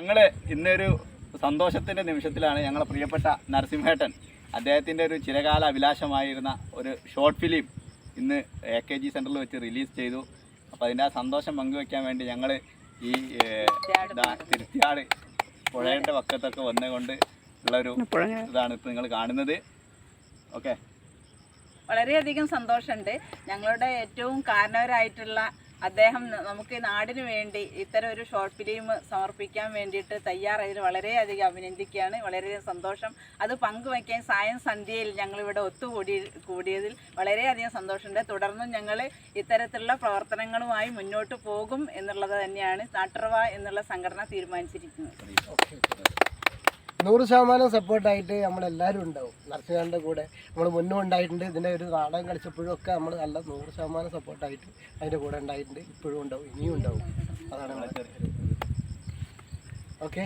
ഞങ്ങൾ ഇന്നൊരു സന്തോഷത്തിന്റെ നിമിഷത്തിലാണ് ഞങ്ങളെ പ്രിയപ്പെട്ട നരസിംഹേട്ടൻ. അദ്ദേഹത്തിന്റെ ഒരു ചിരകാല അഭിലാഷമായിരുന്ന ഒരു ഷോർട്ട് ഫിലിം ഇന്ന് എ കെ ജി സെന്ററിൽ വെച്ച് റിലീസ് ചെയ്തു. അപ്പോൾ അതിന്റെ ആ സന്തോഷം പങ്കുവെക്കാൻ വേണ്ടി ഞങ്ങൾ ഈ തിരുത്തിയാട് പുഴയുടെ പക്കത്തൊക്കെ വന്നുകൊണ്ട് ഉള്ളൊരു ഇതാണ് ഇപ്പോൾ നിങ്ങൾ കാണുന്നത്. ഓക്കെ വളരെയധികം സന്തോഷമുണ്ട്. ഞങ്ങളുടെ ഏറ്റവും കാരണവരായിട്ടുള്ള അദ്ദേഹം നമുക്ക് നാടിനു വേണ്ടി ഇത്തരം ഒരു ഷോർട്ട് ഫിലിം സമർപ്പിക്കാൻ വേണ്ടിയിട്ട് തയ്യാറായതിൽ വളരെയധികം അഭിനന്ദിക്കുകയാണ്. വളരെയധികം സന്തോഷം. അത് പങ്കുവയ്ക്കാൻ സായം സന്ധ്യയിൽ ഞങ്ങളിവിടെ ഒത്തുകൂടി കൂടിയതിൽ വളരെയധികം സന്തോഷമുണ്ട്. തുടർന്നും ഞങ്ങൾ ഇത്തരത്തിലുള്ള പ്രവർത്തനങ്ങളുമായി മുന്നോട്ട് പോകും എന്നുള്ളത് തന്നെയാണ് നാട്ടറവ എന്നുള്ള സംഘടന തീരുമാനിച്ചിരിക്കുന്നത്. നൂറ് ശതമാനം സപ്പോർട്ടായിട്ട് നമ്മളെല്ലാവരും ഉണ്ടാവും. നർസിംഗാന്റെ കൂടെ നമ്മൾ മുന്നും ഉണ്ടായിട്ടുണ്ട്. ഇതിന്റെ ഒരു നാടകം കളിച്ചപ്പോഴും ഒക്കെ നമ്മൾ നല്ല നൂറ് ശതമാനം സപ്പോർട്ടായിട്ട് അതിന്റെ കൂടെ ഉണ്ടായിട്ടുണ്ട്. ഇപ്പോഴും ഉണ്ടാവും. ഇനിയും ഉണ്ടാവും. അതാണ് ഓക്കെ